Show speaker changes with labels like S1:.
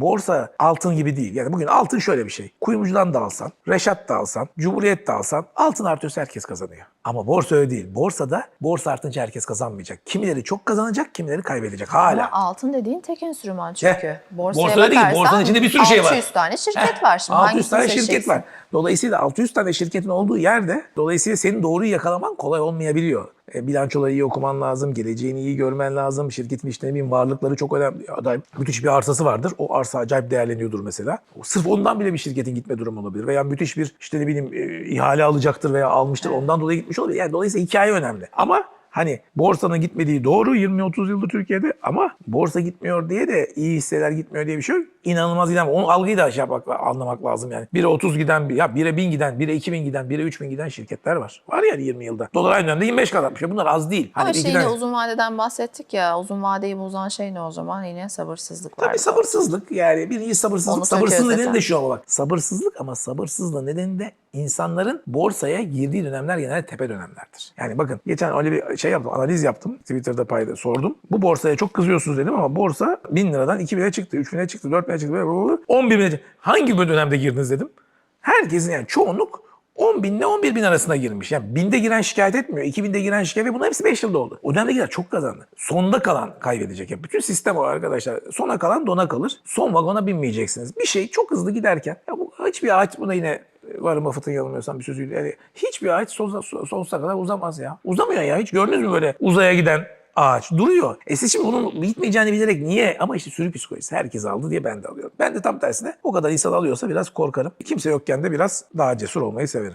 S1: Borsa altın gibi değil. Yani bugün altın şöyle bir şey. Kuyumcudan da alsan, Reşat da alsan, Cumhuriyet de alsan altın artıyorsa herkes kazanıyor. Ama borsa öyle değil. Borsada borsa artınca herkes kazanmayacak. Kimileri çok kazanacak, kimileri kaybedecek hala.
S2: Ama altın dediğin tek enstrüman çünkü.
S1: Heh,
S2: Borsaya
S1: borsa değil. Borsanın içinde bir sürü şey var.
S2: 600 tane şirket
S1: Heh,
S2: var şimdi.
S1: 600 tane şirket var. Dolayısıyla 600 tane şirketin olduğu yerde dolayısıyla senin doğruyu yakalaman kolay olmayabiliyor. E, bilançoları iyi okuman lazım, geleceğini iyi görmen lazım. Şirketin işte ne bileyim varlıkları çok önemli. Adam müthiş bir arsası vardır. O arsa acayip değerleniyordur mesela. O, sırf ondan bile bir şirketin gitme durumu olabilir. Veya müthiş bir işte ne bileyim e, ihale alacaktır veya almıştır. Ondan dolayı gitmiş olabilir. Yani dolayısıyla hikaye önemli. Ama Hani borsanın gitmediği doğru 20-30 yıldır Türkiye'de ama borsa gitmiyor diye de iyi hisseler gitmiyor diye bir şey yok. İnanılmaz giden. Onun algıyı da şey yapmak, anlamak lazım yani. 1'e 30 giden, ya 1'e 1000 giden, 1'e 2000 giden, 1'e 3000 giden şirketler var. Var yani 20 yılda. Dolar aynı dönemde 25 kat artmış. Bunlar az değil.
S2: Ama
S1: bir iki
S2: yine
S1: tane-
S2: uzun vadeden bahsettik ya. Uzun vadeyi bozan şey ne o zaman? Yine sabırsızlık var.
S1: Tabii sabırsızlık yani birinci sabırsızlık.
S2: Onu
S1: Sabırsızlık
S2: söküyoruz
S1: nedeni de şu ama bak. Sabırsızlık ama sabırsızlığın nedeni de insanların borsaya girdiği dönemler genelde tepe dönemlerdir. Yani bakın geçen öyle bir şey yaptım, analiz yaptım. Twitter'da payda sordum. Bu borsaya çok kızıyorsunuz dedim ama borsa 1000 liradan 2000'e çıktı, 3000'e çıktı, 4000'e böyle, 11 bin'e. Hangi bir dönemde girdiniz dedim. Herkesin yani çoğunluk 10 bin ile 11 bin arasında girmiş. Yani binde giren şikayet etmiyor. 2000'de giren şikayet ve bunlar hepsi 5 yılda oldu. O dönemde giren çok kazandı. Sonda kalan kaybedecek. Yani bütün sistem o arkadaşlar. Sona kalan dona kalır. Son vagona binmeyeceksiniz. Bir şey çok hızlı giderken ya bu hiçbir ağaç buna yine Varım Buffett'ın yanılmıyorsam bir sözüyle. Yani hiçbir ağaç sonsuza, sonsuza kadar uzamaz ya. Uzamıyor ya. Hiç gördünüz mü böyle uzaya giden ağaç duruyor. E siz şimdi bunun bitmeyeceğini bilerek niye? Ama işte sürü psikolojisi herkes aldı diye ben de alıyorum. Ben de tam tersine o kadar insan alıyorsa biraz korkarım. Kimse yokken de biraz daha cesur olmayı severim.